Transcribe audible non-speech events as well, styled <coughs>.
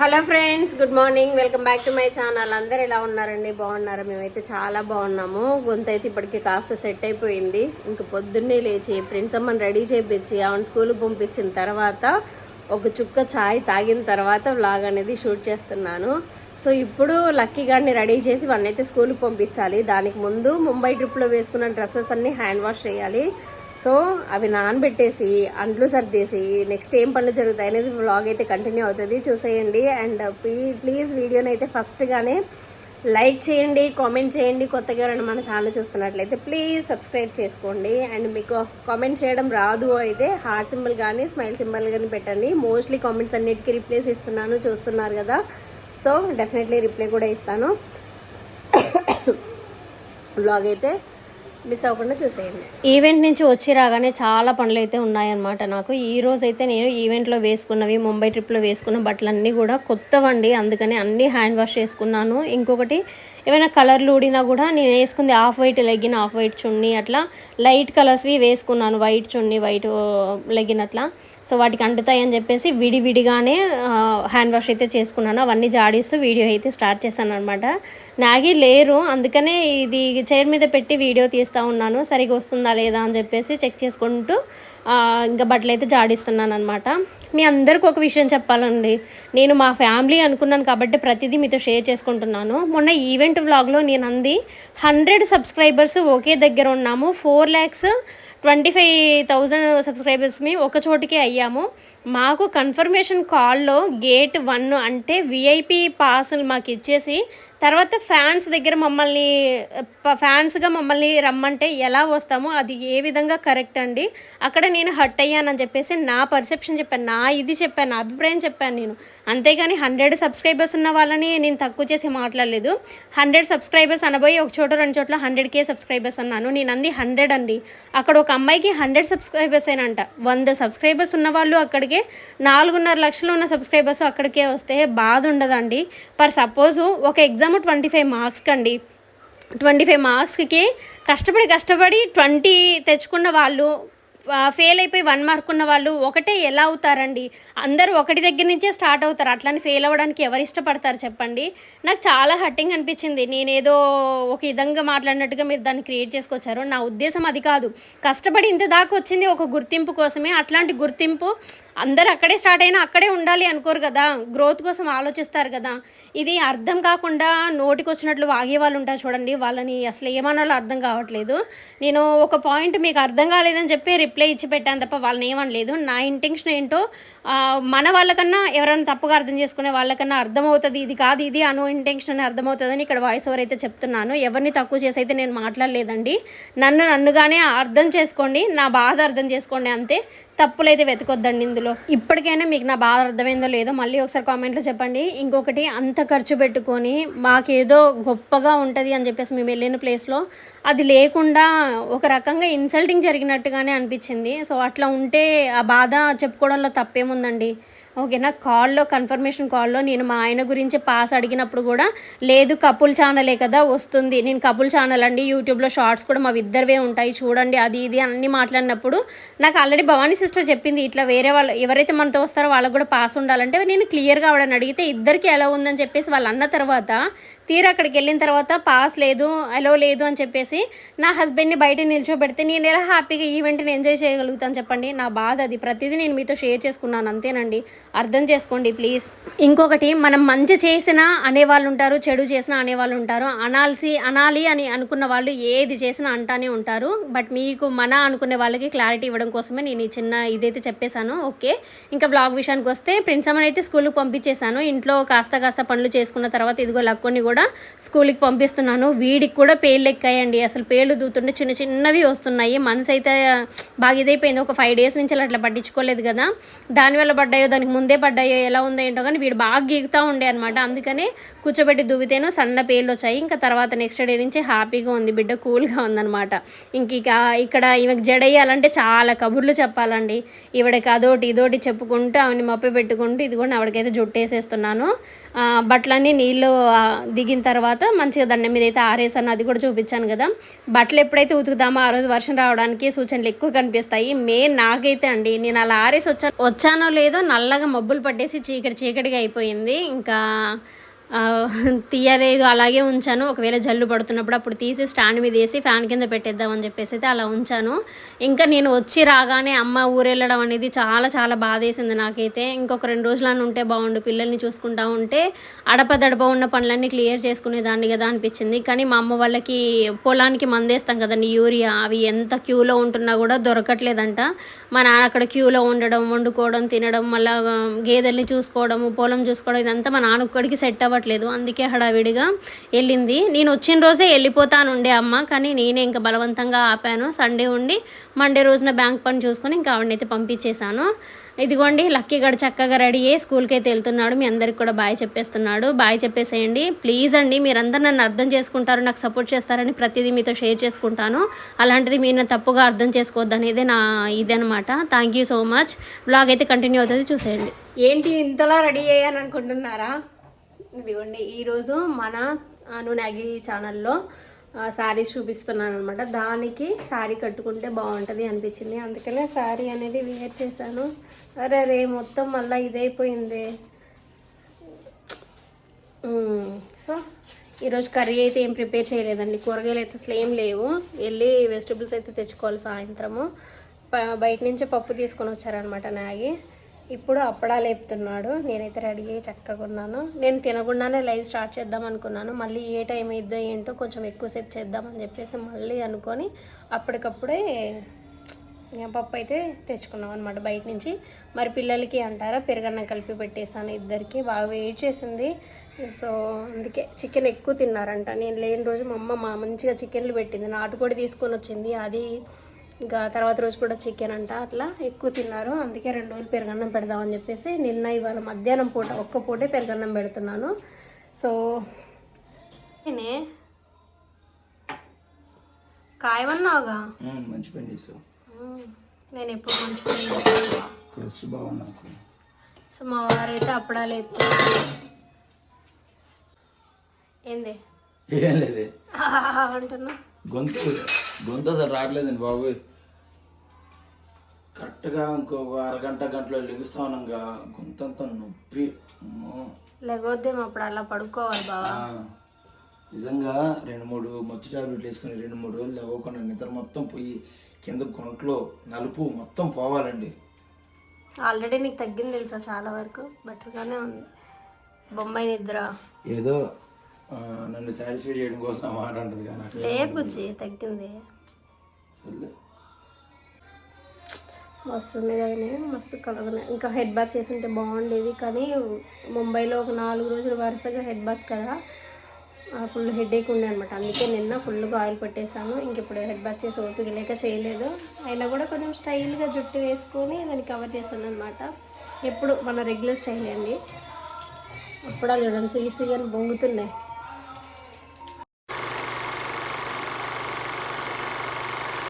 Hello friends good morning. Welcome back to my channel. అందరు ఎలా ఉన్నారండి? బాగున్నారా? మేమైతే చాలా బాగున్నాము. గొంతు అయితే ఇప్పటికి కాస్త సెట్ అయిపోయింది. ఇంక పొద్దున్నే లేచి ప్రిన్స్ అమ్మని రెడీ చేయించి ఆమెను స్కూల్కి పంపించిన తర్వాత ఒక చుక్క చాయ్ తాగిన తర్వాత వ్లాగ్ అనేది షూట్ చేస్తున్నాను. సో ఇప్పుడు లక్కీ గారిని రెడీ చేసి వాళ్ళని అయితే స్కూల్కి పంపించాలి. దానికి ముందు ముంబై ట్రిప్లో వేసుకున్న డ్రెస్సెస్ అన్నీ హ్యాండ్ వాష్ చేయాలి. సో అవి నానబెట్టేసి అండ్లు సర్దేసి నెక్స్ట్ ఏం పనులు జరుగుతాయి అనేది వ్లాగ్ అయితే కంటిన్యూ అవుతుంది. చూసేయండి. అండ్ uh, ప్లీజ్ వీడియోని అయితే ఫస్ట్గానే లైక్ చేయండి కామెంట్ చేయండి. కొత్తగా ఎవరైనా మన ఛానల్ చూస్తున్నట్లయితే ప్లీజ్ సబ్స్క్రైబ్ చేసుకోండి. అండ్ మీకు కామెంట్ చేయడం రాదు అయితే హార్ట్ సింబల్ కానీ స్మైల్ సింబల్ కానీ పెట్టండి. మోస్ట్లీ కామెంట్స్ అన్నిటికీ రిప్లైస్ ఇస్తున్నాను. చూస్తున్నారు కదా. సో డెఫినెట్లీ రిప్లై కూడా ఇస్తాను. <coughs> బ్లాగ్ అయితే మిస్ అవ్వకుండా చూసేయండి. ఈవెంట్ నుంచి వచ్చి రాగానే చాలా పనులు అయితే ఉన్నాయన్నమాట నాకు. ఈ రోజు అయితే నేను ఈవెంట్లో వేసుకున్నవి ముంబై ట్రిప్లో వేసుకున్న బట్టలన్నీ కూడా కొత్తవండి. అందుకని అన్నీ హ్యాండ్ వాష్ చేసుకున్నాను. ఇంకొకటి ఏమైనా కలర్లు ఊడినా కూడా నేను వేసుకుంది off white legging off white chunni అట్లా. లైట్ కలర్స్వి వేసుకున్నాను వైట్ చున్నీ వైట్ లెగ్గిన్ uh, అట్లా. సో వాటికి అంటుతాయి అని చెప్పేసి విడివిడిగానే uh, హ్యాండ్ వాష్ అయితే చేసుకున్నాను. అవన్నీ జాడిస్తూ వీడియో అయితే స్టార్ట్ చేశాను అనమాట నాగి లేరు అందుకనే ఇది చైర్ మీద పెట్టి వీడియో తీస్తూ ఉన్నాను. సరిగా వస్తుందా లేదా అని చెప్పేసి చెక్ చేసుకుంటూ ఇంకా బట్టలు అయితే జాడిస్తున్నాను అనమాట మీ అందరికి ఒక విషయం చెప్పాలండి. నేను మా ఫ్యామిలీ అనుకున్నాను కాబట్టి ప్రతిదీ మీతో షేర్ చేసుకుంటున్నాను. మొన్న ఈవెంట్ వ్లాగ్లో నేను అంది హండ్రెడ్ సబ్స్క్రైబర్స్ ఒకే దగ్గర ఉన్నాము. Four lakhs twenty five thousand సబ్స్క్రైబర్స్ని ఒక చోటికి అయ్యాము. మాకు కన్ఫర్మేషన్ కాల్లో గేట్ వన్ అంటే విఐపి పాసులు మాకు ఇచ్చేసి తర్వాత ఫ్యాన్స్ దగ్గర మమ్మల్ని ప- ఫ్యాన్స్గా మమ్మల్ని రమ్మంటే ఎలా వస్తామో అది ఏ విధంగా కరెక్ట్ అండి? అక్కడ నేను హట్ అయ్యానని చెప్పేసి నా పర్సెప్షన్ చెప్పాను నా ఇది చెప్పాను నా అభిప్రాయం చెప్పాను నేను. అంతేగాని హండ్రెడ్ సబ్స్క్రైబర్స్ ఉన్న వాళ్ళని నేను తక్కువ చేసి మాట్లాడలేదు. హండ్రెడ్ సబ్స్క్రైబర్స్ అనబోయి ఒక చోట రెండు చోట్ల హండ్రెడ్ కే సబ్స్క్రైబర్స్ అన్నాను. నేను అంది హండ్రెడ్ అండి అక్కడ ఒక అమ్మాయికి హండ్రెడ్ సబ్స్క్రైబర్స్ అయినంట. వంద సబ్స్క్రైబర్స్ ఉన్న వాళ్ళు అక్కడికి నాలుగున్నర లక్షలు ఉన్న సబ్స్క్రైబర్స్ అక్కడికే వస్తే బాధ ఉండదండి. పర్ సపోజ్ ఒక ఎగ్జామ్ ట్వంటీ ఫైవ్ మార్క్స్ కండి. ట్వంటీ ఫైవ్ మార్క్స్కి కష్టపడి కష్టపడి ట్వంటీ తెచ్చుకున్న వాళ్ళు ఫెయిల్ అయిపోయి వన్ మార్క్ ఉన్న వాళ్ళు ఒకటే ఎలా అవుతారండి? అందరూ ఒకటి దగ్గర నుంచే స్టార్ట్ అవుతారు. అట్లని ఫెయిల్ అవ్వడానికి ఎవరు ఇష్టపడతారు చెప్పండి? నాకు చాలా హట్టింగ్ అనిపించింది. నేనేదో ఒక విధంగా మాట్లాడినట్టుగా మీరు దాన్ని క్రియేట్ చేసుకొచ్చారు. నా ఉద్దేశం అది కాదు. కష్టపడి ఇంత దాకా వచ్చింది ఒక గుర్తింపు కోసమే. అట్లాంటి గుర్తింపు అందరు అక్కడే స్టార్ట్ అయినా అక్కడే ఉండాలి అనుకోరు కదా. గ్రోత్ కోసం ఆలోచిస్తారు కదా. ఇది అర్థం కాకుండా నోటికి వచ్చినట్లు వాగే వాళ్ళు ఉంటారు చూడండి. వాళ్ళని అసలు ఏమనాలో అర్థం కావట్లేదు. నేను ఒక పాయింట్ మీకు అర్థం కాలేదని చెప్పి రిప్లై ఇచ్చి పెట్టాను తప్ప వాళ్ళని ఏమనలేదు. నా ఇంటెన్షన్ ఏంటో మన వాళ్ళకన్నా ఎవరైనా తప్పుగా అర్థం చేసుకునే వాళ్ళకన్నా అర్థమవుతుంది. ఇది కాదు ఇది అను ఇంటెన్షన్ అని అర్థమవుతుందని ఇక్కడ వాయిస్ ఓవర్ అయితే చెప్తున్నాను. ఎవరిని తక్కువ చేసి అయితే నేను మాట్లాడలేదండి. నన్ను నన్నుగానే అర్థం చేసుకోండి నా బాధ అర్థం చేసుకోండి అంతే. తప్పులైతే వెతకొద్దండి ఇందులో. ఇప్పటికైనా మీకు నా బాధ అర్థమైందో లేదో మళ్ళీ ఒకసారి కామెంట్లో చెప్పండి. ఇంకొకటి అంత ఖర్చు పెట్టుకొని మాకేదో గొప్పగా ఉంటుంది అని చెప్పేసి మేము వెళ్ళిన ప్లేస్లో అది లేకుండా ఒక రకంగా ఇన్సల్టింగ్ జరిగినట్టుగానే అనిపించింది సో అట్లా ఉంటే ఆ బాధ చెప్పుకోవడంలో తప్పేముందండి? ఓకేనా కాల్లో కన్ఫర్మేషన్ కాల్లో నేను మా ఆయన గురించి పాస్ అడిగినప్పుడు కూడా లేదు కపుల్ ఛానలే కదా వస్తుంది. నేను కపుల్ ఛానల్ అండి యూట్యూబ్లో షార్ట్స్ కూడా మా ఇద్దరివే ఉంటాయి చూడండి అది ఇది అన్ని మాట్లాడినప్పుడు నాకు ఆల్రెడీ భవానీ సిస్టర్ చెప్పింది ఇట్లా వేరే వాళ్ళు ఎవరైతే మనతో వస్తారో వాళ్ళకు కూడా పాస్ ఉండాలంటే నేను క్లియర్గా ఆవిడని అడిగితే ఇద్దరికి ఎలా ఉందని చెప్పేసి వాళ్ళు అన్న తర్వాత తీరా అక్కడికి వెళ్ళిన తర్వాత పాస్ లేదు అలో లేదు అని చెప్పేసి నా హస్బెండ్ని బయట నిల్చోబెడితే నేను ఎలా హ్యాపీగా ఈవెంట్ని ఎంజాయ్ చేయగలుగుతాను చెప్పండి? నా బాధ అది. ప్రతిదీ నేను మీతో షేర్ చేసుకున్నాను అంతేనండి. అర్థం చేసుకోండి ప్లీజ్. ఇంకొకటి మనం మంచి చేసినా అనేవాళ్ళు ఉంటారు చెడు చేసినా అనేవాళ్ళు ఉంటారు. అనాల్సి అనాలి అని అనుకున్న వాళ్ళు ఏది చేసినా అంటానే ఉంటారు. బట్ మీకు మన అనుకునే వాళ్ళకి క్లారిటీ ఇవ్వడం కోసమే నేను ఈ చిన్న ఇదైతే చెప్పేశాను. ఓకే. ఇంకా బ్లాగ్ విషయానికి వస్తే ప్రిన్సమ్మని అయితే స్కూల్కి పంపించేశాను. ఇంట్లో కాస్త కాస్త పనులు చేసుకున్న తర్వాత ఇదిగో లక్కొని కూడా స్కూల్కి పంపిస్తున్నాను. వీడికి కూడా పేర్లు ఎక్కాయండి అసలు పేర్లు దూతుంటే చిన్న చిన్నవి వస్తున్నాయి. మనసు అయితే బాగా ఇదైపోయింది. ఒక ఫైవ్ డేస్ నుంచి అలా అట్లా పట్టించుకోలేదు కదా. దానివల్ల పడ్డాయో దానికి ముందే పడ్డాయో ఎలా ఉందో ఏంటో కానీ వీడు బాగా గీగుతూ ఉండే అనమాట అందుకనే కూర్చోబెట్టి దువ్వితేనో సన్న పేర్లు వచ్చాయి. ఇంకా తర్వాత నెక్స్ట్ డే నుంచి హ్యాపీగా ఉంది. బిడ్డ కూల్గా ఉందన్నమాట. ఇంక ఇక్కడ ఈమెకు జడేయాలంటే చాలా కబుర్లు చెప్పాలండి. ఈవిడకి అదోటి ఇదోటి చెప్పుకుంటూ ఆమెని మప్పి పెట్టుకుంటూ ఇది కూడా ఆవిడకైతే జుట్టేసేస్తున్నాను. బట్టలన్నీ నీళ్ళు దిగి ఉతికిన తర్వాత మంచిగా దండం మీద అయితే ఆరేసాను అది కూడా చూపించాను కదా. బట్టలు ఎప్పుడైతే ఉతుకుతామో ఆ రోజు వర్షం రావడానికి సూచనలు ఎక్కువ కనిపిస్తాయి. మెయిన్ నాకైతే అండి నేను అలా ఆరేసి వచ్చాను వచ్చానో లేదో నల్లగా మబ్బులు పట్టేసి చీకటి చీకటిగా అయిపోయింది. ఇంకా తీయలేదు అలాగే ఉంచాను. ఒకవేళ జల్లు పడుతున్నప్పుడు అప్పుడు తీసి స్టాండ్ మీద వేసి ఫ్యాన్ కింద పెట్టేద్దామని చెప్పేసి అయితే అలా ఉంచాను. ఇంకా నేను వచ్చి రాగానే అమ్మ ఊరెళ్ళడం అనేది చాలా చాలా బాధేసింది నాకైతే. ఇంకొక రెండు రోజులను ఉంటే బాగుండు పిల్లల్ని చూసుకుంటా ఉంటే అడపదడప ఉన్న పనులన్నీ క్లియర్ చేసుకునేదాన్ని కదా అనిపించింది. కానీ మా అమ్మ వాళ్ళకి పొలానికి మందేస్తాం కదండి యూరియా అవి ఎంత క్యూలో ఉంటున్నా కూడా దొరకట్లేదంట. మా నాన్న అక్కడ క్యూలో ఉండడం వండుకోవడం తినడం మళ్ళీ గేదెల్ని చూసుకోవడము పొలం చూసుకోవడం ఇదంతా మా నాన్న ఒక్కడికి సెట్ అవ్వట్లేదు అందుకే హడావిడిగా వెళ్ళింది. నేను వచ్చిన రోజే వెళ్ళిపోతాను ఉండే అమ్మ కానీ నేనే ఇంకా బలవంతంగా ఆపాను. సండే ఉండి మండే రోజున బ్యాంక్ పని చూసుకొని ఇంకా ఆవిడనైతే పంపించేశాను. ఇదిగోండి లక్కీ గడు చక్కగా రెడీ అయ్యి స్కూల్కి అయితే వెళ్తున్నాడు. మీ అందరికి కూడా బాయ్ చెప్పేస్తున్నాడు. బాయ్ చెప్పేసేయండి. ప్లీజ్ అండి మీరందరూ నన్ను అర్థం చేసుకుంటారు నాకు సపోర్ట్ చేస్తారని ప్రతిదీ మీతో షేర్ చేసుకుంటాను. అలాంటిది మీరు తప్పుగా అర్థం చేసుకోవద్దు అనేది నా ఇదనమాట thank you so much. Blog అయితే కంటిన్యూ అవుతుంది చూసేయండి. ఏంటి ఇంతలా రెడీ అయ్యాను అనుకుంటున్నారా? ఇదిగోండి ఈరోజు మన అనునాగి ఛానల్లో శారీస్ చూపిస్తున్నాను అనమాట దానికి శారీ కట్టుకుంటే బాగుంటుంది అనిపించింది. అందుకనే శారీ అనేది వేర్ చేశాను. అరే రే మొత్తం మళ్ళీ ఇదైపోయింది. సో ఈరోజు కర్రీ అయితే ఏం ప్రిపేర్ చేయలేదండి. కూరగాయలు అయితే అసలు ఏం లేవు. వెళ్ళి వెజిటబుల్స్ అయితే తెచ్చుకోవాలి సాయంత్రము. బయట నుంచే పప్పు తీసుకొని వచ్చారనమాట నాగి. ఇప్పుడు అప్పడాలు లేపుతున్నాడు. నేనైతే రెడీ అయ్యి చక్కగా ఉన్నాను. నేను తినకుండానే లైవ్ స్టార్ట్ చేద్దాం అనుకున్నాను. మళ్ళీ ఏ టైం అయిద్దో ఏంటో కొంచెం ఎక్కువసేపు చేద్దామని చెప్పేసి మళ్ళీ అనుకొని అప్పటికప్పుడే పప్పు అయితే తెచ్చుకున్నాం అనమాట బయట నుంచి. మరి పిల్లలకి అంటారా? పెరుగన్నం కలిపి పెట్టేసాను ఇద్దరికి. బాగా వెయిట్ చేసింది. సో అందుకే చికెన్ ఎక్కువ తిన్నారంట. నేను లేని రోజు మా అమ్మ మా మంచిగా చికెన్లు పెట్టింది. నాటుకోడి తీసుకొని వచ్చింది. అది ఇంకా తర్వాత రోజు కూడా చికెన్ అంట అట్లా ఎక్కువ తిన్నారు. అందుకే రెండు రోజులు పెరుగన్నం పెడదామని చెప్పేసి నిన్న ఇవాళ మధ్యాహ్నం పూట ఒక్క పూటే పెరుగన్నం పెడుతున్నాను. సో నేనే కాయమన్నావుగా? మంచి పని చేసావు. నేను ఎప్పుడు మంచి పని చేస్తాను. సో మా వారైతే అప్పడాలు ఎత్తున్నారు ఏంది? ఏం లేదే. అంటున్నా. గొంతు గొంతు అసలు రావట్లేదండి బాబు. కరెక్ట్గా ఇంకొక అరగంట గంటలో లెగుస్తా ఉన్నాగా గొంతు అంతా నొప్పి. అమ్మో. లేకపోతేమో అప్పుడు అలా పడుకోవాలి ఆ, నిజంగా రెండు మూడు మత్తు టాబ్లెట్లు వేసుకొని రెండు మూడు రోజులు లేవకుండా నిద్ర మొత్తం పోయి కింద గొంట్లో నలుపు మొత్తం పోవాలండి. ఆల్రెడీ నీకు తగ్గింది తెలుసా చాలా వరకు? బెటర్గానే ఉంది. బొంబాయి నిద్ర. ఏదో నన్ను సాటిస్ఫై చేయడం కోసం ఆ మాట అంటది కానీ అట్లా లేదు బుజ్జి తగ్గింది. సర్లే. మస్తు ఉంది కానీ మస్తు కలగనే ఇంకా హెడ్ బాత్ చేస్తుంటే బాగుండేది కానీ ముంబైలో ఒక నాలుగు రోజులు వరుసగా హెడ్ బాత్ కదా ఫుల్ హెడ్ ఏక్ ఉండే అనమాట అందుకే నిన్న ఫుల్గా ఆయిల్ పెట్టేశాను. ఇంక ఇప్పుడు హెడ్ బాత్ చేసి ఓపిక లేక చేయలేదు. అయినా కూడా కొంచెం స్టైల్గా జుట్టు వేసుకొని దాన్ని కవర్ చేశాను అనమాట ఎప్పుడు మన రెగ్యులర్ స్టైల్ అండి. అప్పుడు చూడండి సుయ్యి సుయ్యి అని బొంగుతున్నాయి.